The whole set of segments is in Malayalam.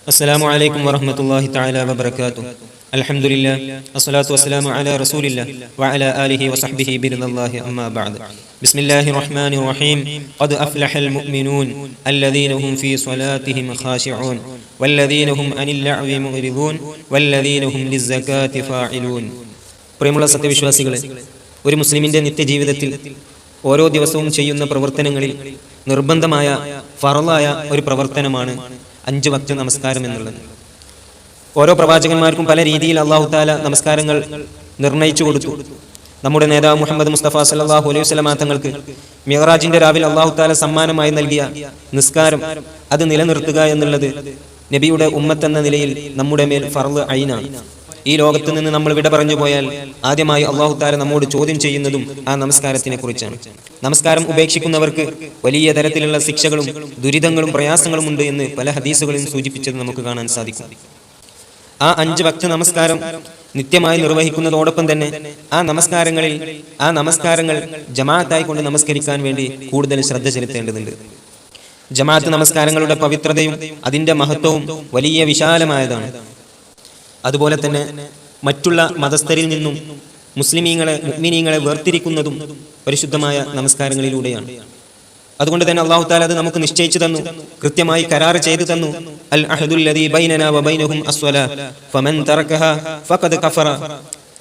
السلام عليكم ورحمة الله تعالى وبركاته الحمد لله الصلاة والسلام على رسول الله وعلى آله وصحبه برضا الله أما بعد بسم الله الرحمن الرحيم قد أفلح المؤمنون الذين هم في صلاتهم خاشعون والذين هم عن اللعب معرضون والذين هم للزكاة فاعلون പ്രിയമുള്ള സത്യവിശ്വാസികളെ ഒരു മുസ്ലിമിന്റെ നിത്യജീവിതത്തിൽ ഓരോ ദിവസവും ചെയ്യുന്ന പ്രവർത്തനങ്ങളിൽ നിർബന്ധമായ ഫറലായ ഒരു പ്രവർത്തനമാണ് അഞ്ചു വക്തം നമസ്കാരം എന്നുള്ളത്. ഓരോ പ്രവാചകന്മാർക്കും പല രീതിയിൽ അള്ളാഹു താല നമസ്കാരങ്ങൾ നിർണയിച്ചു കൊടുത്തു. നമ്മുടെ നേതാവ് മുഹമ്മദ് മുസ്തഫ സല്ലാഹു അലൈഹി വസ്ലമാ തങ്ങൾക്ക് മിഹറാജിന്റെ രാവിലെ അള്ളാഹു താല സമ്മാനമായി നൽകിയ നിസ്കാരം അത് നിലനിർത്തുക എന്നുള്ളത് നബിയുടെ ഉമ്മത്ത് എന്ന നിലയിൽ നമ്മുടെ മേൽ ഫർൾ ഐനാണ് ഈ ലോകത്ത് നിന്ന് നമ്മൾ വിട പറഞ്ഞു പോയാൽ ആദ്യമായി അള്ളാഹു താര നമ്മോട് ചോദ്യം ചെയ്യുന്നതും ആ നമസ്കാരത്തിനെ കുറിച്ചാണ്. നമസ്കാരം ഉപേക്ഷിക്കുന്നവർക്ക് വലിയ തരത്തിലുള്ള ശിക്ഷകളും ദുരിതങ്ങളും പ്രയാസങ്ങളും ഉണ്ട് എന്ന് പല ഹദീസുകളും സൂചിപ്പിച്ചത് നമുക്ക് കാണാൻ സാധിക്കും. ആ അഞ്ച് ഭക്ത നമസ്കാരം നിത്യമായി നിർവഹിക്കുന്നതോടൊപ്പം തന്നെ ആ നമസ്കാരങ്ങളിൽ ആ നമസ്കാരങ്ങൾ ജമാഅത്തായി കൊണ്ട് നമസ്കരിക്കാൻ വേണ്ടി കൂടുതൽ ശ്രദ്ധ ചെലുത്തേണ്ടതുണ്ട്. ജമാഅത്ത് നമസ്കാരങ്ങളുടെ പവിത്രതയും അതിന്റെ മഹത്വവും വലിയ വിശാലമായതാണ്. അതുപോലെ തന്നെ മറ്റുള്ള മതസ്ഥരിൽ നിന്നും മുസ്ലിമീങ്ങളെ മുഗ്മിനീങ്ങളെ വേർതിരിക്കുന്നതും പരിശുദ്ധമായ നമസ്കാരങ്ങളിലൂടെയാണ്. അതുകൊണ്ട് തന്നെ അള്ളാഹു താല അത് നമുക്ക് നിശ്ചയിച്ചു തന്നു കൃത്യമായി കരാർ ചെയ്തു തന്നു. അൽ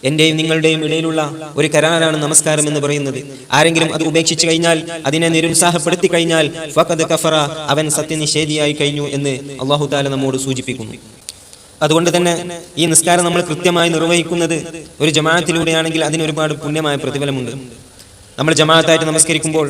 എന്റെയും നിങ്ങളുടെയും ഇടയിലുള്ള ഒരു കരാറാണ് നമസ്കാരം എന്ന് പറയുന്നത്. ആരെങ്കിലും അത് ഉപേക്ഷിച്ചു കഴിഞ്ഞാൽ അതിനെ നിരുത്സാഹപ്പെടുത്തി കഴിഞ്ഞാൽ ഫഖദ് കഫറ അവൻ സത്യനിഷേധിയായി കഴിഞ്ഞു എന്ന് അള്ളാഹു താല നമ്മോട് സൂചിപ്പിക്കുന്നു. അതുകൊണ്ട് തന്നെ ഈ നിസ്കാരം നമ്മൾ കൃത്യമായി നിർവഹിക്കുന്നത് ഒരു ജമാഅത്തിലൂടെയാണെങ്കിൽ അതിന് ഒരുപാട് പുണ്യമായ പ്രതിഫലമുണ്ട്. നമ്മൾ ജമാഅത്തായിട്ട് നമസ്കരിക്കുമ്പോൾ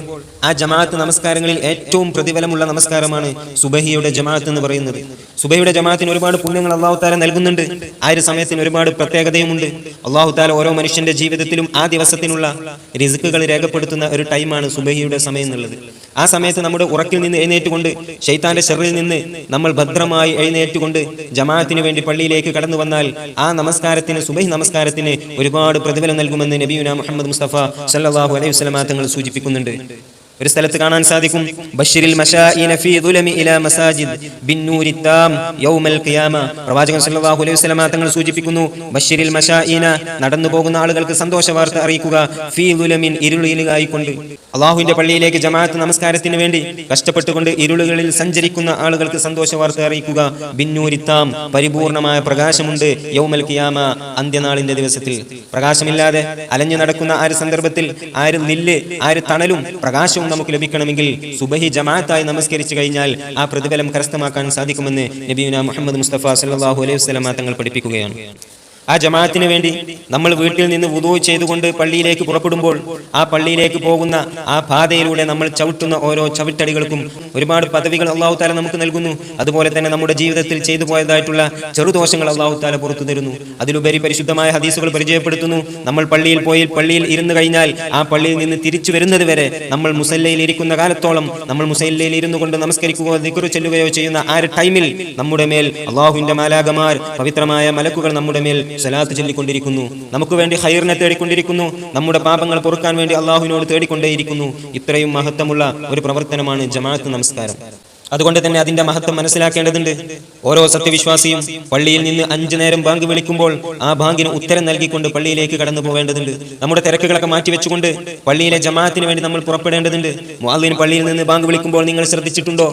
ആ ജമാഅത്ത് നമസ്കാരങ്ങളിൽ ഏറ്റവും പ്രതിഫലമുള്ള നമസ്കാരമാണ് സുബഹിയുടെ ജമാഅത്ത് എന്ന് പറയുന്നത്. സുബഹിയുടെ ജമാഅത്തിന് ഒരുപാട് പുണ്യങ്ങൾ അള്ളാഹു താല നൽകുന്നുണ്ട്. ആ ഒരു സമയത്തിന് ഒരുപാട് പ്രത്യേകതയുമുണ്ട്. അള്ളാഹു താല ഓരോ മനുഷ്യന്റെ ജീവിതത്തിലും ആ ദിവസത്തിനുള്ള റിസുക്കുകൾ രേഖപ്പെടുത്തുന്ന ഒരു ടൈമാണ് സുബഹിയുടെ സമയം എന്നുള്ളത്. ആ സമയത്ത് നമ്മുടെ ഉറക്കിൽ നിന്ന് എഴുന്നേറ്റുകൊണ്ട് ഷെയ്ത്താന്റെ ഷെറിൽ നിന്ന് നമ്മൾ ഭദ്രമായി എഴുന്നേറ്റുകൊണ്ട് ജമാഅത്തിന് വേണ്ടി പള്ളിയിലേക്ക് കടന്നു വന്നാൽ ആ നമസ്കാരത്തിന് സുബൈ നമസ്കാരത്തിന് ഒരുപാട് പ്രതിഫലം നൽകുമെന്ന് നബിയുന മുഹമ്മദ് മുസ്തഫ സല്ലാഹു അലൈഹി വസല്ലമ തങ്ങൾ സൂചിപ്പിക്കുന്നുണ്ട്. ഒരു സ്ഥലത്ത് കാണാൻ സാധിക്കും. ബഷീറിൽ പ്രവാചകൻ സല്ലല്ലാഹു അലൈഹി വസല്ലമ തങ്ങൾ സൂചിപ്പിക്കുന്നു ബഷീറിൽ മശാഇന നടന്നു പോകുന്ന ആളുകൾക്ക് സന്തോഷ വാർത്ത അറിയിക്കുക ഫീ ദുലമിൻ ഇരുളിലായിക്കൊണ്ട് അള്ളാഹുവിന്റെ പള്ളിയിലേക്ക് ജമാഅത്ത് നമസ്കാരത്തിന് വേണ്ടി കഷ്ടപ്പെട്ടുകൊണ്ട് ഇരുളുകളിൽ സഞ്ചരിക്കുന്ന ആളുകൾക്ക് സന്തോഷ വാർത്ത അറിയിക്കുക ബിന്നൂരി താം പരിപൂർണമായ പ്രകാശമുണ്ട് യൗമൽ ഖിയാമ അന്ത്യനാളിന്റെ ദിവസത്തിൽ. പ്രകാശമില്ലാതെ അലഞ്ഞു നടക്കുന്ന ആ ഒരു സന്ദർഭത്തിൽ ആ ഒരു നില്ല് ആ തണലും പ്രകാശവും നമുക്ക് ലഭിക്കണമെങ്കിൽ സുബഹി ജമാഅത്തായി നമസ്കരിച്ചു കഴിഞ്ഞാൽ ആ പ്രതിഫലം കരസ്ഥമാക്കാൻ സാധിക്കുമെന്ന് നബീന മുഹമ്മദ് മുസ്തഫ സല്ലാഹു അലൈഹി വസല്ലമ തങ്ങൾ പഠിപ്പിക്കുകയാണ്. ആ ജമാഅത്തിന് വേണ്ടി നമ്മൾ വീട്ടിൽ നിന്ന് വുദൂ ചെയ്തുകൊണ്ട് പള്ളിയിലേക്ക് പുറപ്പെടുമ്പോൾ ആ പള്ളിയിലേക്ക് പോകുന്ന ആ പാതയിലൂടെ നമ്മൾ ചവിട്ടുന്ന ഓരോ ചവിട്ടടികൾക്കും ഒരുപാട് പദവികൾ അള്ളാഹു താല നമുക്ക് നൽകുന്നു. അതുപോലെ തന്നെ നമ്മുടെ ജീവിതത്തിൽ ചെയ്തു പോയതായിട്ടുള്ള ചെറുദോഷങ്ങൾ അള്ളാഹു താല പുറത്തു തരുന്നു. അതിലുപരി പരിശുദ്ധമായ ഹദീസുകൾ പരിചയപ്പെടുത്തുന്നു. നമ്മൾ പള്ളിയിൽ പോയി പള്ളിയിൽ ഇരുന്ന് കഴിഞ്ഞാൽ ആ പള്ളിയിൽ നിന്ന് തിരിച്ചു വരുന്നത് വരെ നമ്മൾ മുസല്ലയിൽ ഇരിക്കുന്ന കാലത്തോളം നമ്മൾ മുസല്ലയിൽ ഇരുന്നു കൊണ്ട് നമസ്കരിക്കുകയോ നിക്കുറു ചെല്ലുകയോ ചെയ്യുന്ന ആ ഒരു ടൈമിൽ നമ്മുടെ മേൽ അള്ളാഹുവിന്റെ മാലാകമാർ പവിത്രമായ മലക്കുകൾ നമ്മുടെ മേൽ സലാത്ത് ചൊല്ലിക്കൊണ്ടിരിക്കുന്നു. നമുക്ക് വേണ്ടി ഹൈറിനെ തേടിക്കൊണ്ടിരിക്കുന്നു. നമ്മുടെ പാപങ്ങൾ പൊറുക്കാൻ വേണ്ടി അള്ളാഹുവിനോട് തേടിക്കൊണ്ടേയിരിക്കുന്നു. ഇത്രയും മഹത്വമുള്ള ഒരു പ്രവർത്തനമാണ് ജമാഅത്ത് നമസ്കാരം. അതുകൊണ്ട് തന്നെ അതിന്റെ മഹത്വം മനസ്സിലാക്കേണ്ടതുണ്ട്. ഓരോ സത്യവിശ്വാസിയും പള്ളിയിൽ നിന്ന് അഞ്ചു നേരം ബാങ്ക് വിളിക്കുമ്പോൾ ആ ബാങ്കിന് ഉത്തരം നൽകിക്കൊണ്ട് പള്ളിയിലേക്ക് കടന്നു പോകേണ്ടതുണ്ട്. നമ്മുടെ തിരക്കുകളൊക്കെ മാറ്റിവെച്ചുകൊണ്ട് പള്ളിയിലെ ജമാഅത്തിന് വേണ്ടി നമ്മൾ പുറപ്പെടേണ്ടതുണ്ട്. മുഅദ്ദിൻ പള്ളിയിൽ നിന്ന് ബാങ്ക് വിളിക്കുമ്പോൾ നിങ്ങൾ ശ്രദ്ധിച്ചിട്ടുണ്ടോ?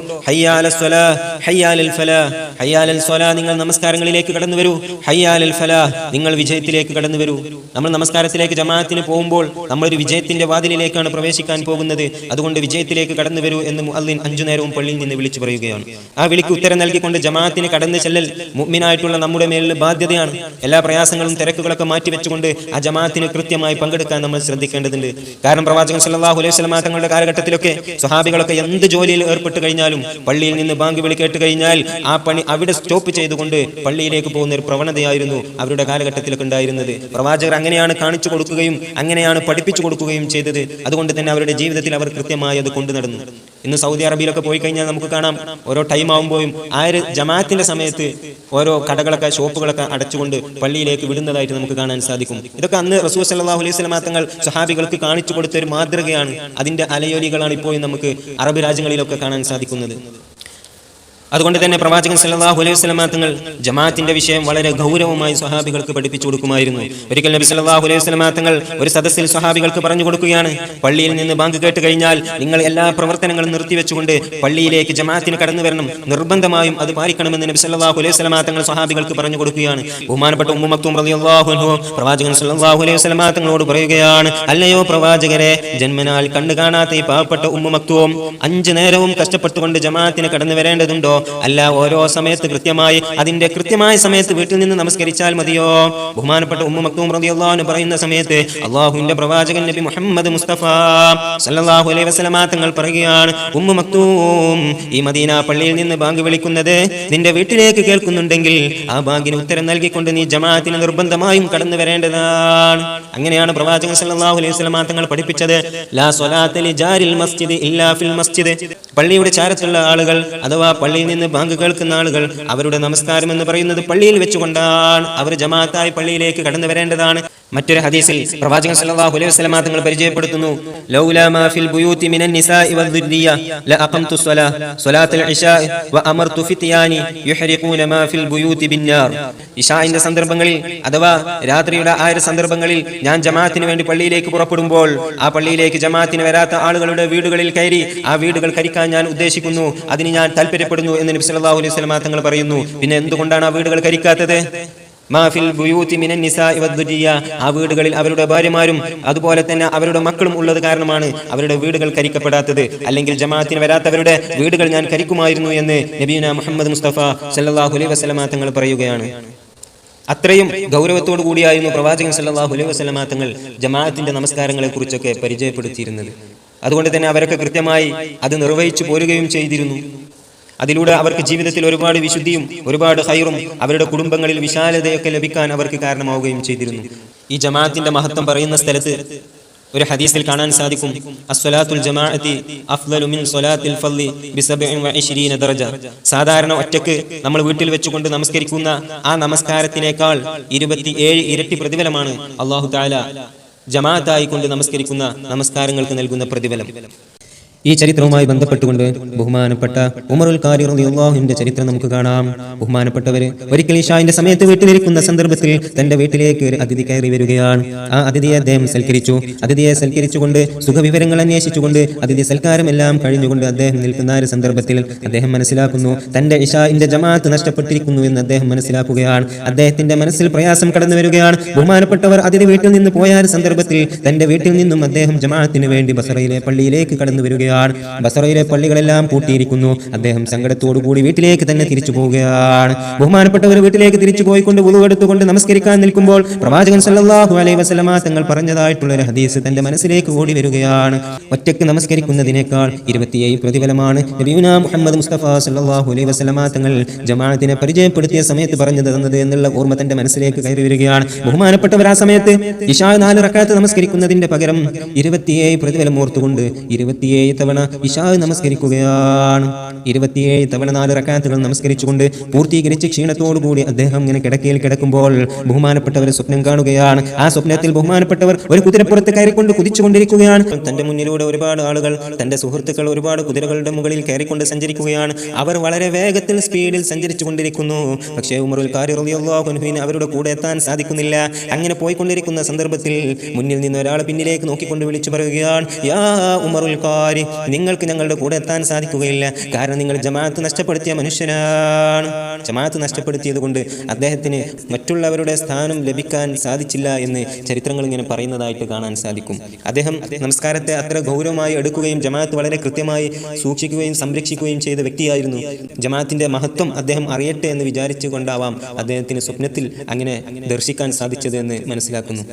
ഫലാ നിങ്ങൾ നമസ്കാരങ്ങളിലേക്ക് കടന്നു വരൂ. ഹയ്യാലൽ ഫലാ നിങ്ങൾ വിജയത്തിലേക്ക് കടന്നു വരൂ. നമ്മൾ നമസ്കാരത്തിലേക്ക് ജമാഅത്തിന് പോകുമ്പോൾ നമ്മൾ ഒരു വിജയത്തിന്റെ വാതിലിലേക്കാണ് പ്രവേശിക്കാൻ പോകുന്നത്. അതുകൊണ്ട് വിജയത്തിലേക്ക് കടന്നു വരൂ എന്ന് മുഅദ്ദിൻ അഞ്ചു നേരവും പള്ളിയിൽ നിന്ന് വിളിച്ചു പറയുകയാണ്. ആ വിളിക്ക് ഉത്തരം നൽകിക്കൊണ്ട് ജമാഅത്തിന് കടന്നു ചെല്ലൽ മുഗ്മിനായിട്ടുള്ള നമ്മുടെ മേലിൽ ബാധ്യതയാണ്. എല്ലാ പ്രയാസങ്ങളും തിരക്കുകളൊക്കെ മാറ്റി വെച്ചുകൊണ്ട് ആ ജമാഅത്തിന് കൃത്യമായി പങ്കെടുക്കാൻ നമ്മൾ ശ്രദ്ധിക്കേണ്ടതുണ്ട്. കാരണം പ്രവാചകൻ സല്ലല്ലാഹു അലൈഹി വസല്ലം തങ്ങളുടെ കാലഘട്ടത്തിലൊക്കെ സ്വഹാബികളൊക്കെ എന്ത് ജോലിയിൽ ഏർപ്പെട്ട് കഴിഞ്ഞാലും പള്ളിയിൽ നിന്ന് ബാങ്ക് വിളി കേട്ട് കഴിഞ്ഞാൽ ആ പണി അവിടെ സ്റ്റോപ്പ് ചെയ്തുകൊണ്ട് പള്ളിയിലേക്ക് പോകുന്ന ഒരു പ്രവണതയായിരുന്നു അവരുടെ കാലഘട്ടത്തിലൊക്കെ ഉണ്ടായിരുന്നത്. പ്രവാചകർ അങ്ങനെയാണ് കാണിച്ചു കൊടുക്കുകയും അങ്ങനെയാണ് പഠിപ്പിച്ചു കൊടുക്കുകയും ചെയ്തത്. അതുകൊണ്ട് തന്നെ അവരുടെ ജീവിതത്തിൽ അവർ കൃത്യമായി അത് കൊണ്ടു നടന്നു ഇന്ന് സൗദി അറേബ്യയിലൊക്കെ പോയി കഴിഞ്ഞാൽ നമുക്ക് കാണാം ഓരോ ടൈം ആകുമ്പോഴും ഒരു ജമാഅത്തിന്റെ സമയത്ത് ഓരോ കടകളൊക്കെ ഷോപ്പുകളൊക്കെ അടച്ചുകൊണ്ട് പള്ളിയിലേക്ക് വിടുന്നതായിട്ട് നമുക്ക് കാണാൻ സാധിക്കും. ഇതൊക്കെ അന്ന് റസൂൽ സല്ലല്ലാഹു അലൈഹി വസല്ലം തങ്ങൾ സഹാബികൾക്ക് കാണിച്ചു കൊടുത്ത ഒരു മാതൃകയാണ്. അതിന്റെ അലയൊലികളാണ് ഇപ്പോഴും നമുക്ക് അറബ് രാജ്യങ്ങളിലൊക്കെ കാണാൻ സാധിക്കുന്നത്. അതുകൊണ്ട് തന്നെ പ്രവാചകൻ സല്ലല്ലാഹു അലൈഹി വസല്ലമ തങ്ങൾ ജമാഅത്തിന്റെ വിഷയം വളരെ ഗൗരവമായി സ്വഹാബികൾക്ക് പഠിപ്പിച്ചു കൊടുക്കുമായിരുന്നു. ഒരിക്കൽ നബി സല്ലല്ലാഹു അലൈഹി വസല്ലമ തങ്ങൾ ഒരു സദസ്സിൽ സ്വഹാബികൾക്ക് പറഞ്ഞു കൊടുക്കുകയാണ്. പള്ളിയിൽ നിന്ന് ബാങ്ക് കേട്ട് കഴിഞ്ഞാൽ നിങ്ങൾ എല്ലാ പ്രവർത്തനങ്ങളും നിർത്തിവെച്ചുകൊണ്ട് പള്ളിയിലേക്ക് ജമാഅത്തിന് കടന്നു വരണം. നിർബന്ധമായും അത് പാലിക്കണമെന്ന് നബി സല്ലല്ലാഹു അലൈഹി വസല്ലമ തങ്ങൾ സ്വഹാബികൾക്ക് പറഞ്ഞു കൊടുക്കുകയാണ്. ബഹുമാനപ്പെട്ട ഉമ്മു മക്തൂം റളിയല്ലാഹു അൻഹു പ്രവാചകൻ സല്ലല്ലാഹു അലൈഹി വസല്ലമ തങ്ങളോട് പറയുകയാണ് അല്ലയോ പ്രവാചകരെ ജന്മനാൽ കണ്ടു കാണാത്ത ഈ പാവപ്പെട്ട ഉമ്മു മക്തൂം അഞ്ചു നേരവും കഷ്ടപ്പെട്ടുകൊണ്ട് ജമാഅത്തിന് കടന്നു വരേണ്ടതുണ്ടോ? അല്ല ഓരോ സമയത്ത് കൃത്യമായി അതിന്റെ കൃത്യമായ സമയത്ത് വീട്ടിൽ നിന്ന് നമസ്കരിച്ചാൽ മതിയോ? ബഹുമാനപ്പെട്ട ഉമ്മ മക്തൂം അൻഹു പറയുന്ന സമയത്ത് അള്ളാഹുവിന്റെ പ്രവാചകൻ നബി മുഹമ്മദ് മുസ്തഫ സല്ലാഹു അലൈഹി വസല്ലമ തങ്ങൾ പറയുകയാണ് ഉമ്മ മക്തൂം ഈ മദീന പള്ളിയിൽ നിന്ന് ബാങ്ക് വിളിക്കുന്നത് നിന്റെ വീട്ടിലേക്ക് കേൾക്കുന്നുണ്ടെങ്കിൽ ആ ബാങ്കിന് ഉത്തരം നൽകിക്കൊണ്ട് നീ ജമാഅത്തിന് നിർബന്ധമായും കടന്നു വരേണ്ടതാണ്. അങ്ങനെയാണ് പ്രവാചകൻ സല്ലല്ലാഹു അലൈഹി വസല്ലമ തങ്ങൾ പഠിപ്പിച്ചത്. ലാ സ്വലാത്തലി ലിജാരിൽ മസ്ജിദ് ഇല്ലാ ഫിൽ മസ്ജിദ്. പള്ളിയുടെ ചാരത്തുള്ള ആളുകൾ അഥവാ പള്ളിയിൽ നിന്ന് ബാങ്ക് കേൾക്കുന്ന ആളുകൾ അവരുടെ നമസ്കാരം എന്ന് പറയുന്നത് പള്ളിയിൽ വെച്ചുകൊണ്ടാണ്. അവർ ജമാഅത്തായി പള്ളിയിലേക്ക് കടന്നു വരേണ്ടതാണ്. മറ്റൊരു ഹദീസിൽ പ്രവാചകൻ സല്ലല്ലാഹു അലൈഹി വസല്ലം തങ്ങൾ പരിചയപ്പെടുത്തുന്നു ലൗലാ മാ ഫിൽ ബുയൂതി മിനൻ നിസാഇ വദ്ദുരിയ ലഅഖംതു സ്വലാ സ്വലാത്തുൽ ഇശാഇ വഅമർതു ഫിത്യാനി യുഹരിഖൂന മാ ഫിൽ ബുയൂതി ബിന്നാർ ഇശാഇന്റെ സന്ദർഭങ്ങളിൽ അഥവാ രാത്രിയുടെ ആ ഒരു സന്ദർഭങ്ങളിൽ ഞാൻ ജമാഅത്തിന് വേണ്ടി പള്ളിയിലേക്ക് പുറപ്പെടുമ്പോൾ ആ പള്ളിയിലേക്ക് ജമാഅത്തിന് വരാത്ത ആളുകളുടെ വീടുകളിൽ കയറി ആ വീടുകൾ കരിക്കാൻ ഞാൻ ഉദ്ദേശിക്കുന്നു. അതിന് ഞാൻ താല്പര്യപ്പെടുന്നു എന്ന് നബി സല്ലല്ലാഹു അലൈഹി വസല്ലം തങ്ങൾ പറയുന്നു. പിന്നെ എന്തുകൊണ്ടാണ് ആ വീടുകൾ കരിക്കാത്തത് ആ വീടുകളിൽ അവരുടെ ഭാര്യമാരും അതുപോലെ തന്നെ അവരുടെ മക്കളും ഉള്ളത് കാരണമാണ് അവരുടെ വീടുകൾ കരിക്കപ്പെടാത്തത്. അല്ലെങ്കിൽ ജമാഅത്തിന് വരാത്തവരുടെ വീടുകൾ ഞാൻ കരിക്കുമായിരുന്നു എന്ന് നബീന മുഹമ്മദ് മുസ്തഫ അലൈഹി വസല്ലമ തങ്ങൾ പറയുകയാണ്. അത്രയും ഗൗരവത്തോടു കൂടിയായിരുന്നു പ്രവാചകൻ അലൈഹി വസല്ലമ തങ്ങൾ ജമാഅത്തിന്റെ നമസ്കാരങ്ങളെ കുറിച്ചൊക്കെ പരിചയപ്പെടുത്തിയിരുന്നത്. അതുകൊണ്ട് തന്നെ അവരൊക്കെ കൃത്യമായി അത് നിർവഹിച്ചു പോരുകയും ചെയ്തിരുന്നു. അതിലൂടെ അവർക്ക് ജീവിതത്തിൽ ഒരുപാട് വിശുദ്ധിയും ഒരുപാട് ഹൈറും അവരുടെ കുടുംബങ്ങളിൽ വിശാലതയൊക്കെ ലഭിക്കാൻ അവർക്ക് കാരണമാവുകയും ചെയ്തിരുന്നു. ഈ ജമാഅത്തിന്റെ മഹത്വം പറയുന്ന സ്ഥലത്ത് ഒരു ഹദീസിൽ കാണാൻ സാധിക്കും. അസ്വലാത്തുൽ ജമാഅത്തി അഫ്ദലു മിൻ സ്വലാത്തിൽ ഫള്ളി ബി 27 ദർജ സാധാരണ ഒറ്റയ്ക്ക് നമ്മൾ വീട്ടിൽ വെച്ചുകൊണ്ട് നമസ്കരിക്കുന്ന ആ നമസ്കാരത്തിനേക്കാൾ ഇരുപത്തിയേഴ് ഇരട്ടി പ്രതിഫലമാണ് അല്ലാഹു തആല ജമാഅത്തായി കൊണ്ട് നമസ്കരിക്കുന്ന നമസ്കാരങ്ങൾക്ക് നൽകുന്ന പ്രതിഫലം. ഈ ചരിത്രവുമായി ബന്ധപ്പെട്ടുകൊണ്ട് ബഹുമാനപ്പെട്ട ഉമറുൽ കാരി റളിയല്ലാഹുവിന്റെ ചരിത്രം നമുക്ക് കാണാം. ബഹുമാനപ്പെട്ടവര് ഒരിക്കൽ ഇഷാന്റെ സമയത്ത് വീട്ടിലിരിക്കുന്ന സന്ദർഭത്തിൽ തന്റെ വീട്ടിലേക്ക് ഒരു അതിഥി കയറി വരികയാണ്. ആ അതിഥിയെ അദ്ദേഹം സൽക്കരിച്ചു. അതിഥിയെ സൽക്കരിച്ചുകൊണ്ട് സുഖവിവരങ്ങൾ അന്വേഷിച്ചുകൊണ്ട് അതിഥി സൽക്കാരമെല്ലാം കഴിഞ്ഞുകൊണ്ട് അദ്ദേഹം നിൽക്കുന്ന ഒരു സന്ദർഭത്തിൽ അദ്ദേഹം മനസ്സിലാക്കുന്നു. തന്റെ ഇഷാന്റെ ജമാഅത്ത് നഷ്ടപ്പെട്ടിരിക്കുന്നു എന്ന് അദ്ദേഹം മനസ്സിലാക്കുകയാണ്. അദ്ദേഹത്തിന്റെ മനസ്സിൽ പ്രയാസം കടന്നു വരികയാണ്. ബഹുമാനപ്പെട്ടവർ അതിഥി വീട്ടിൽ നിന്ന് പോയ സന്ദർഭത്തിൽ തന്റെ വീട്ടിൽ നിന്നും അദ്ദേഹം ജമാഅത്തിന് വേണ്ടി ബസറയിലെ പള്ളിയിലേക്ക് കടന്നു വരികയാണ്. ബസറയിലെ പള്ളികളെല്ലാം പൂട്ടിയിരിക്കുന്നു. അദ്ദേഹം സങ്കടത്തോടുകൂടി വീട്ടിലേക്ക് തന്നെ തിരിച്ചു പോവുകയാണ്. ബഹുമാനപ്പെട്ടവർ വീട്ടിലേക്ക് തിരിച്ചു പോയിക്കൊണ്ട് ഉളുവെടുത്തുകൊണ്ട് നമസ്കരിക്കാൻ നിൽക്കുമ്പോൾ പ്രവാചകൻ സല്ലാഹു അലൈ വസല്ലമ തങ്ങൾ പറഞ്ഞതായിട്ടുള്ള ഒരു ഹദീസ് തന്റെ മനസ്സിലേക്ക് ഓടി വരികയാണ്. ഒറ്റയ്ക്ക് നമസ്കരിക്കുന്നതിനേക്കാൾ ഇരുപത്തിയേഴ് പ്രതിഫലമാണ്. മുഹമ്മദ് മുസ്തഫ സല്ലാഹു അലൈ വസല്ലമ തങ്ങൾ ജമാഅത്തിനെ പരിചയപ്പെടുത്തിയ സമയത്ത് പറഞ്ഞു തന്നത് എന്നുള്ള ഓർമ്മ തന്റെ മനസ്സിലേക്ക് കയറി വരികയാണ്. ബഹുമാനപ്പെട്ടവർ ആ സമയത്ത് ഇഷാ നാല് റക്കാത്ത് നമസ്കരിക്കുന്നതിന്റെ പകരം ഇരുപത്തിയേഴ് പ്രതിഫലം ഓർത്തുകൊണ്ട് ഇരുപത്തിയേഴ് തവണ ഇഷാ നമസ്കരിക്കുകയാണ്. ഇരുപത്തിയേഴ് തവണ നാല് റക്കാത്തുകൾ നമസ്കരിച്ചുകൊണ്ട് പൂർത്തീകരിച്ച് ക്ഷീണത്തോടുകൂടി അദ്ദേഹം ഇങ്ങനെ കിടക്കയിൽ കിടക്കുമ്പോൾ ബഹുമാനപ്പെട്ടവർ സ്വപ്നം കാണുകയാണ്. ആ സ്വപ്നത്തിൽ ബഹുമാനപ്പെട്ടവർ ഒരു കുതിരപ്പുറത്ത് കയറിക്കൊണ്ട് കുതിച്ചുകൊണ്ടിരിക്കുകയാണ്. തന്റെ മുന്നിലൂടെ ഒരുപാട് ആളുകൾ തന്റെ സുഹൃത്തുക്കൾ ഒരുപാട് കുതിരകളുടെ മുകളിൽ കയറിക്കൊണ്ട് സഞ്ചരിക്കുകയാണ്. അവർ വളരെ വേഗത്തിൽ സ്പീഡിൽ സഞ്ചരിച്ചു കൊണ്ടിരിക്കുന്നു പക്ഷേ ഉമറുൽ കാരി റളിയല്ലാഹുവിന് അവരുടെ കൂടെ എത്താൻ സാധിക്കുന്നില്ല. അങ്ങനെ പോയിക്കൊണ്ടിരിക്കുന്ന സന്ദർഭത്തിൽ മുന്നിൽ നിന്ന് ഒരാൾ പിന്നിലേക്ക് നോക്കിക്കൊണ്ട് വിളിച്ചു പറയുകയാണ് യാ ഉമറുൽ കാരി നിങ്ങൾക്ക് ഞങ്ങളുടെ കൂടെ എത്താൻ സാധിക്കുകയില്ല. കാരണം നിങ്ങൾ ജമാഅത്ത് നഷ്ടപ്പെടുത്തിയ മനുഷ്യനാണ്. ജമാഅത്ത് നഷ്ടപ്പെടുത്തിയത് കൊണ്ട് അദ്ദേഹത്തിന് മറ്റുള്ളവരുടെ സ്ഥാനം ലഭിക്കാൻ സാധിച്ചില്ല എന്ന് ചരിത്രങ്ങൾ ഇങ്ങനെ പറയുന്നതായിട്ട് കാണാൻ സാധിക്കും. അദ്ദേഹം നമസ്കാരത്തെ അത്ര ഗൗരവമായി എടുക്കുകയും ജമാഅത്ത് വളരെ കൃത്യമായി സൂക്ഷിക്കുകയും സംരക്ഷിക്കുകയും ചെയ്ത വ്യക്തിയായിരുന്നു. ജമാഅത്തിന്റെ മഹത്വം അദ്ദേഹം അറിയട്ടെ എന്ന് വിചാരിച്ചു കൊണ്ടാവാം അദ്ദേഹത്തിന് സ്വപ്നത്തിൽ അങ്ങനെ ദർശിക്കാൻ സാധിച്ചത് എന്ന് മനസ്സിലാക്കുന്നു.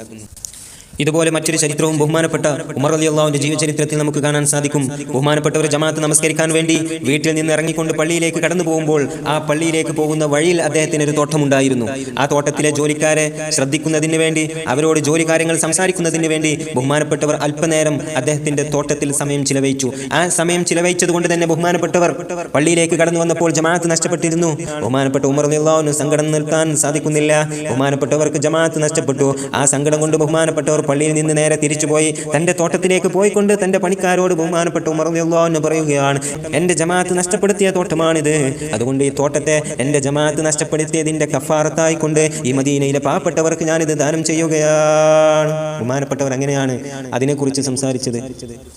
ഇതുപോലെ മറ്റൊരു ചരിത്രവും ബഹുമാനപ്പെട്ട ഉമർ അലി അള്ളാഹുവിന്റെ ജീവചരിത്രത്തിൽ നമുക്ക് കാണാൻ സാധിക്കും. ബഹുമാനപ്പെട്ടവർ ജമാഅത്ത് നമസ്കരിക്കാൻ വേണ്ടി വീട്ടിൽ നിന്ന് ഇറങ്ങിക്കൊണ്ട് പള്ളിയിലേക്ക് കടന്നു പോകുമ്പോൾ ആ പള്ളിയിലേക്ക് പോകുന്ന വഴിയിൽ അദ്ദേഹത്തിന് ഒരു തോട്ടമുണ്ടായിരുന്നു. ആ തോട്ടത്തിലെ ജോലിക്കാരെ ശ്രദ്ധിക്കുന്നതിന് വേണ്ടി അവരോട് ജോലി കാര്യങ്ങൾ സംസാരിക്കുന്നതിന് വേണ്ടി ബഹുമാനപ്പെട്ടവർ അല്പനേരം അദ്ദേഹത്തിന്റെ തോട്ടത്തിൽ സമയം ചിലവഴിച്ചു. ആ സമയം ചിലവഴിച്ചതുകൊണ്ട് തന്നെ ബഹുമാനപ്പെട്ടവർ പള്ളിയിലേക്ക് കടന്നു വന്നപ്പോൾ ജമാഅത്ത് നഷ്ടപ്പെട്ടിരുന്നു. ബഹുമാനപ്പെട്ട ഉമർ അലി അള്ളാഹുവിന് സങ്കടം നിർത്താൻ സാധിക്കുന്നില്ല. ബഹുമാനപ്പെട്ടവർക്ക് ജമാഅത്ത് നഷ്ടപ്പെട്ടു. ആ സങ്കടം കൊണ്ട് ബഹുമാനപ്പെട്ടവർ പള്ളിയിൽ നിന്ന് നേരെ തിരിച്ചുപോയി തന്റെ തോട്ടത്തിലേക്ക് പോയിക്കൊണ്ട് തന്റെ പണിക്കാരോട് ബഹുമാനപ്പെട്ട ഉമർ എന്ന് പറയുകയാണ് എന്റെ ജമാഅത്ത് നഷ്ടപ്പെടുത്തിയ തോട്ടമാണിത്. അതുകൊണ്ട് ഈ തോട്ടത്തെ എന്റെ ജമാഅത്ത് നഷ്ടപ്പെടുത്തിയതിന്റെ കഫാറത്തായിക്കൊണ്ട് ഈ മദീനയിലെ പാവപ്പെട്ടവർക്ക് ഞാനിത് ദാനം ചെയ്യുകയാണ്. ബഹുമാനപ്പെട്ടവർ അങ്ങനെയാണ് അതിനെക്കുറിച്ച് സംസാരിച്ചത്.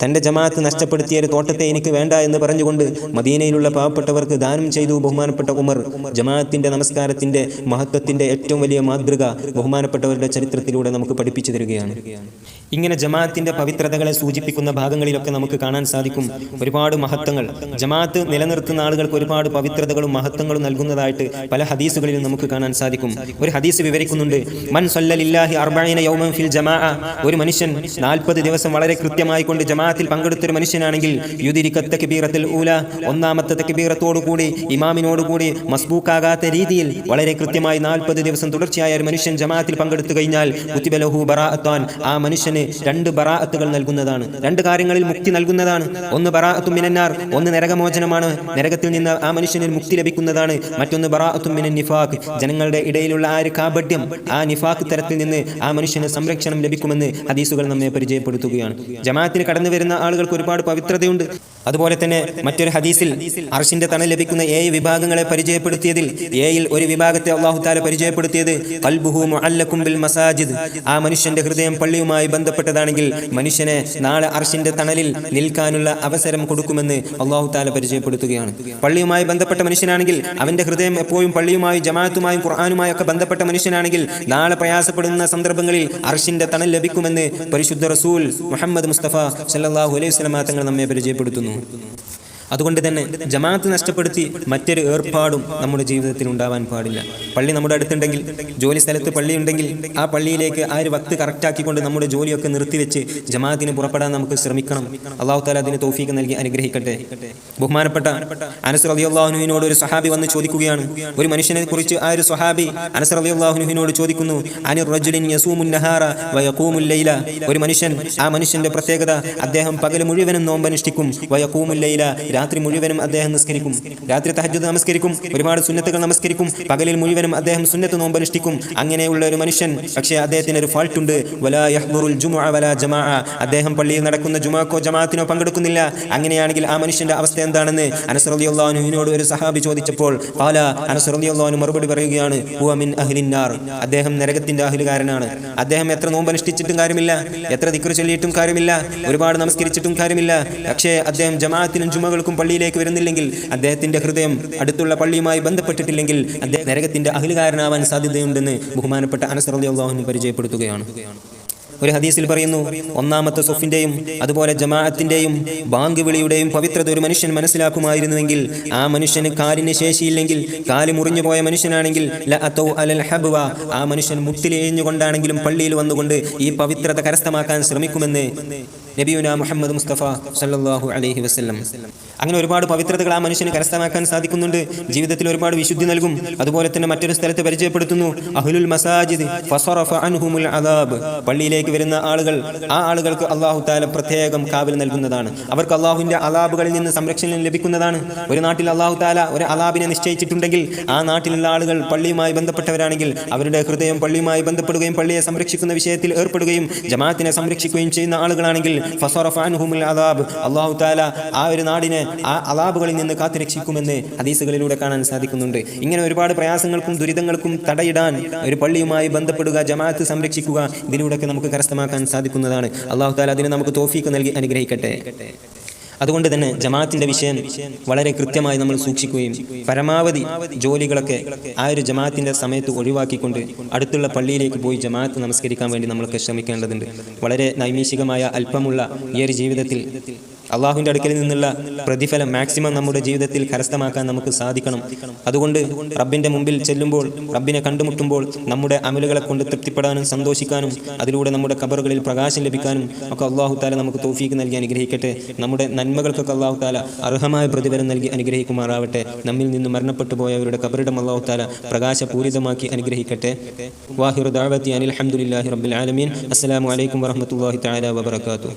തന്റെ ജമാഅത്ത് നഷ്ടപ്പെടുത്തിയ ഒരു തോട്ടത്തെ എനിക്ക് വേണ്ട എന്ന് പറഞ്ഞുകൊണ്ട് മദീനയിലുള്ള പാവപ്പെട്ടവർക്ക് ദാനം ചെയ്തു. ബഹുമാനപ്പെട്ട ഉമർ ജമാഅത്തിന്റെ നമസ്കാരത്തിന്റെ മഹത്വത്തിന്റെ ഏറ്റവും വലിയ മാതൃക ബഹുമാനപ്പെട്ടവരുടെ ചരിത്രത്തിലൂടെ നമുക്ക് പഠിപ്പിച്ചു തരികയാണ്. ഇങ്ങനെ ജമാഅത്തിന്റെ പവിത്രതകളെ സൂചിപ്പിക്കുന്ന ഭാഗങ്ങളിലൊക്കെ നമുക്ക് കാണാൻ സാധിക്കും ഒരുപാട് മഹത്വങ്ങൾ. ജമാഅത്ത് നിലനിർത്തുന്ന ആളുകൾക്ക് ഒരുപാട് പവിത്രതകളും മഹത്വങ്ങളും നൽകുന്നതായിട്ട് പല ഹദീസുകളിലും നമുക്ക് കാണാൻ സാധിക്കും. ഒരു ഹദീസ് വിവരിക്കുന്നുണ്ട് മൻ ഫിൽ ജമാഅ. ഒരു മനുഷ്യൻ നാൽപ്പത് ദിവസം വളരെ കൃത്യമായി കൊണ്ട് ജമാഅത്തിൽ പങ്കെടുത്തൊരു മനുഷ്യനാണെങ്കിൽ കബീറത്തിൽ ഊല. ഒന്നാമത്തെ തക്ബീറത്തോടു കൂടി ഇമാമിനോട് കൂടി മസ്ബൂക്കാകാത്ത രീതിയിൽ വളരെ കൃത്യമായി നാൽപ്പത് ദിവസം തുടർച്ചയായ ഒരു മനുഷ്യൻ ജമാഅത്തിൽ പങ്കെടുത്തു കഴിഞ്ഞാൽ ആ മനുഷ്യന് രണ്ട് ബറാഅത്തുകൾ നൽകുന്നതാണ്. രണ്ട് കാര്യങ്ങളിൽ മുക്തി നൽകുന്നതാണ്. ഒന്ന് ബറാഅത്തും മിനന്നാർ ഒന്ന് നരകമോചനമാണ്. നരകത്തിൽ നിന്ന് ആ മനുഷ്യന് മുക്തി ലഭിക്കുന്നതാണ്. മറ്റൊന്ന് ബറാഅത്തും മിനൻ നിഫാഖ്. ജനങ്ങളുടെ ഇടയിലുള്ള ആ ഒരു കാപട്യം ആ നിഫാഖ് തരത്തിൽ നിന്ന് ആ മനുഷ്യന് സംരക്ഷണം ലഭിക്കുമെന്ന് ഹദീസുകൾ നമ്മെ പരിചയപ്പെടുത്തുകയാണ്. ജമാഅത്തിന് കടന്നു വരുന്ന ആളുകൾക്ക് ഒരുപാട് പവിത്രതയുണ്ട്. അതുപോലെ തന്നെ മറ്റൊരു ഹദീസിൽ അർഷിന്റെ തണൽ ലഭിക്കുന്ന ഏഴ് വിഭാഗങ്ങളെ പരിചയപ്പെടുത്തിയതിൽ ഏയിൽ ഒരു വിഭാഗത്തെ അള്ളാഹു താല പരിചയപ്പെടുത്തിയത് ബിൽ മസാജിദ്. ആ മനുഷ്യന്റെ ഹൃദയം പള്ളിയുമായി ബന്ധപ്പെട്ടതാണെങ്കിൽ മനുഷ്യനെ നാളെ അർഷിന്റെ തണലിൽ നിൽക്കാനുള്ള അവസരം കൊടുക്കുമെന്ന് അള്ളാഹു താല പരിചയപ്പെടുത്തുകയാണ്. പള്ളിയുമായി ബന്ധപ്പെട്ട മനുഷ്യനാണെങ്കിൽ അവന്റെ ഹൃദയം എപ്പോഴും പള്ളിയുമായി ജമാഅത്തുമായും ഖുർആാനുമായും ഒക്കെ ബന്ധപ്പെട്ട മനുഷ്യനാണെങ്കിൽ നാളെ പ്രയാസപ്പെടുന്ന സന്ദർഭങ്ങളിൽ അർഷിന്റെ തണൽ ലഭിക്കുമെന്ന് പരിശുദ്ധ റസൂൽ മുഹമ്മദ് മുസ്തഫ സല്ലാഹു അലൈഹി വസല്ലമ തങ്ങൾ നമ്മെ പരിചയപ്പെടുത്തുന്നു. 不能。അതുകൊണ്ട് തന്നെ ജമാഅത്ത് നഷ്ടപ്പെടുത്തി മറ്റൊരു ഏർപ്പാടും നമ്മുടെ ജീവിതത്തിൽ ഉണ്ടാവാൻ പാടില്ല. പള്ളി നമ്മുടെ അടുത്തുണ്ടെങ്കിൽ ജോലി സ്ഥലത്ത് പള്ളിയുണ്ടെങ്കിൽ ആ പള്ളിയിലേക്ക് ആ ഒരു വക്ത് കറക്റ്റാക്കിക്കൊണ്ട് നമ്മുടെ ജോലിയൊക്കെ നിർത്തിവെച്ച് ജമാഅത്തിന് പുറപ്പെടാൻ നമുക്ക് ശ്രമിക്കണം. അള്ളാഹു താല അതിന് തോഫീക്ക് നൽകി അനുഗ്രഹിക്കട്ടെ. ബഹുമാനപ്പെട്ട അനസ് റബി അള്ളാഹുനുവിനോട് ഒരു സഹാബി വന്ന് ചോദിക്കുകയാണ്. ഒരു മനുഷ്യനെ കുറിച്ച് ആ ഒരു സഹാബി അനസ് റബി അള്ളാഹുനുവിനോട് ചോദിക്കുന്നു അനിർ റജുലിൻ യസൂമുൻ നഹാറ വയഖൂമുൽ ലൈല ഒരു മനുഷ്യൻ ആ മനുഷ്യന്റെ പ്രത്യേകത അദ്ദേഹം പകൽ മുഴുവനും നോമ്പനുഷ്ഠിക്കും. വയഖൂമുൽ ലൈല രാത്രി മുഴുവനും അദ്ദേഹം നിസ്കരിക്കും. രാത്രി തഹജ്ജുദ് നമസ്കരിക്കും. ഒരുപാട് സുന്നത്തുകൾ നമസ്കരിക്കും. പകലിൽ മുഴുവനും അദ്ദേഹം സുന്നത്ത് നോമ്പനുഷ്ഠിക്കും അങ്ങനെയുള്ള ഒരു മനുഷ്യൻ. പക്ഷേ അദ്ദേഹത്തിന് ഒരു ഫാൾട്ട് ഉണ്ട്. അദ്ദേഹം പള്ളിയിൽ നടക്കുന്ന ജുമാക്കോ ജമാഅത്തിനോ പങ്കെടുക്കുന്നില്ല. അങ്ങനെയാണെങ്കിൽ ആ മനുഷ്യന്റെ അവസ്ഥ എന്താണെന്ന് അനസ് റളിയല്ലാഹുവിനോട് ഒരു സഹാബി ചോദിച്ചപ്പോൾ പാല അനസ് റളിയല്ലാഹു മറുപടി പറയുകയാണ് അഹ്ലിന്നാർ അദ്ദേഹം നരകത്തിന്റെ അഹ്ലുകാരനാണ്. അദ്ദേഹം എത്ര നോമ്പനുഷ്ഠിച്ചിട്ടും കാര്യമില്ല. എത്ര ദിക്ർ ചൊല്ലിയിട്ടും കാര്യമില്ല. ഒരുപാട് നമസ്കരിച്ചിട്ടും കാര്യമില്ല. പക്ഷേ അദ്ദേഹം ജമാഅത്തിനും ജുമകൾക്കും പള്ളിയിലേക്ക് വരുന്നില്ലെങ്കിൽ അദ്ദേഹത്തിന്റെ ഹൃദയം അടുത്തുള്ള പള്ളിയുമായി ബന്ധപ്പെട്ടിട്ടില്ലെങ്കിൽ അദ്ദേഹം നരകത്തിന്റെ അഖിലുകാരനാവാൻ സാധ്യതയുണ്ടെന്ന് ബഹുമാനപ്പെട്ട അനസ് റളിയല്ലാഹു പരിചയപ്പെടുത്തുകയാണ്. ഒരു ഹദീസിൽ പറയുന്നു ഒന്നാമത്തെ സൊഫിന്റെയും അതുപോലെ ജമാഅത്തിന്റെയും ബാങ്ക് വിളിയുടെയും പവിത്രത ഒരു മനുഷ്യൻ മനസ്സിലാക്കുമായിരുന്നുവെങ്കിൽ ആ മനുഷ്യന് കാലിന് ശേഷിയില്ലെങ്കിൽ കാൽ മുറിഞ്ഞു പോയ മനുഷ്യനാണെങ്കിൽ ആ മനുഷ്യൻ മുട്ടിലെഴിഞ്ഞുകൊണ്ടാണെങ്കിലും പള്ളിയിൽ വന്നുകൊണ്ട് ഈ പവിത്രത കരസ്ഥമാക്കാൻ ശ്രമിക്കുമെന്ന് നബിയുന മുഹമ്മദ് മുസ്തഫ സല്ലാഹു അലഹി വസ്ലം അങ്ങനെ ഒരുപാട് പവിത്രതകൾ ആ മനുഷ്യന് കരസ്ഥമാക്കാൻ സാധിക്കുന്നുണ്ട്. ജീവിതത്തിൽ ഒരുപാട് വിശുദ്ധി നൽകും. അതുപോലെ തന്നെ മറ്റൊരു സ്ഥലത്ത് പരിചയപ്പെടുത്തുന്നു. അഹുലുൽ മസാജിദ് അദാബ്. പള്ളിയിലേക്ക് വരുന്ന ആളുകൾ ആ ആളുകൾക്ക് അള്ളാഹു താല പ്രത്യേകം കാവൽ നൽകുന്നതാണ്. അവർക്ക് അള്ളാഹുവിന്റെ അലാബുകളിൽ നിന്ന് സംരക്ഷണം ലഭിക്കുന്നതാണ്. ഒരു നാട്ടിൽ അള്ളാഹു താല ഒരു അലാബിനെ നിശ്ചയിച്ചിട്ടുണ്ടെങ്കിൽ ആ നാട്ടിലുള്ള ആളുകൾ പള്ളിയുമായി ബന്ധപ്പെട്ടവരാണെങ്കിൽ അവരുടെ ഹൃദയം പള്ളിയുമായി ബന്ധപ്പെടുകയും പള്ളിയെ സംരക്ഷിക്കുന്ന വിഷയത്തിൽ ഏർപ്പെടുകയും ജമാഅത്തിനെ സംരക്ഷിക്കുകയും ചെയ്യുന്ന ആളുകളാണെങ്കിൽ അള്ളാഹു താല ആ ഒരു നാടിനെ ആ അലാബുകളിൽ നിന്ന് കാത്തുരക്ഷിക്കുമെന്ന് ഹദീസുകളിലൂടെ കാണാൻ സാധിക്കുന്നുണ്ട്. ഇങ്ങനെ ഒരുപാട് പ്രയാസങ്ങൾക്കും ദുരിതങ്ങൾക്കും തടയിടാൻ ഒരു പള്ളിയുമായി ബന്ധപ്പെടുക ജമാഅത്ത് സംരക്ഷിക്കുക ഇതിലൂടെയൊക്കെ നമുക്ക് കരസ്ഥമാക്കാൻ സാധിക്കുന്നതാണ്. അള്ളാഹു താല അതിന് നമുക്ക് തോഫീക്ക് നൽകി അനുഗ്രഹിക്കട്ടെ. അതുകൊണ്ട് തന്നെ ജമാഅത്തിന്റെ വിഷയം വളരെ കൃത്യമായി നമ്മൾ സൂക്ഷിക്കുകയും പരമാവധി ജോലികളൊക്കെ ആ ഒരു ജമാഅത്തിന്റെ സമയത്ത് ഒഴിവാക്കിക്കൊണ്ട് അടുത്തുള്ള പള്ളിയിലേക്ക് പോയി ജമാഅത്ത് നമസ്കരിക്കാൻ വേണ്ടി നമ്മളൊക്കെ ശ്രമിക്കേണ്ടതുണ്ട്. വളരെ നൈമിഷികമായ അല്പമുള്ള ഈ ഒരു ജീവിതത്തിൽ അള്ളാഹുവിന്റെ അടുക്കൽ നിന്നുള്ള പ്രതിഫലം മാക്സിമം നമ്മുടെ ജീവിതത്തിൽ കരസ്ഥമാക്കാൻ നമുക്ക് സാധിക്കണം. അതുകൊണ്ട് റബ്ബിന്റെ മുമ്പിൽ ചെല്ലുമ്പോൾ റബ്ബിനെ കണ്ടുമുട്ടുമ്പോൾ നമ്മുടെ അമലുകളെ കൊണ്ട് തൃപ്തിപ്പെടാനും സന്തോഷിക്കാനും അതിലൂടെ നമ്മുടെ കബറുകളിൽ പ്രകാശം ലഭിക്കാനും ഒക്കെ അള്ളാഹു താല നമുക്ക് തോഫീക്ക് നൽകി അനുഗ്രഹിക്കട്ടെ. നമ്മുടെ നന്മകൾക്കൊക്കെ അള്ളാഹു താല അർഹമായ പ്രതിഫലം നൽകി അനുഗ്രഹിക്കുമാറാവട്ടെ. നമ്മിൽ നിന്ന് മരണപ്പെട്ടു പോയവരുടെ കബറിടം അള്ളാഹു താല പ്രകാശപൂരിതമാക്കി അനുഗ്രഹിക്കട്ടെ. വാഹിറു ദാവത്തി അനിൽ അഹമ്മദില്ലാഹി റബ്ബിൽ ആലമീൻ. അസ്സലാമു അലൈക്കും വറഹമത്തല്ലാഹി തആല വബറകാതുഹു.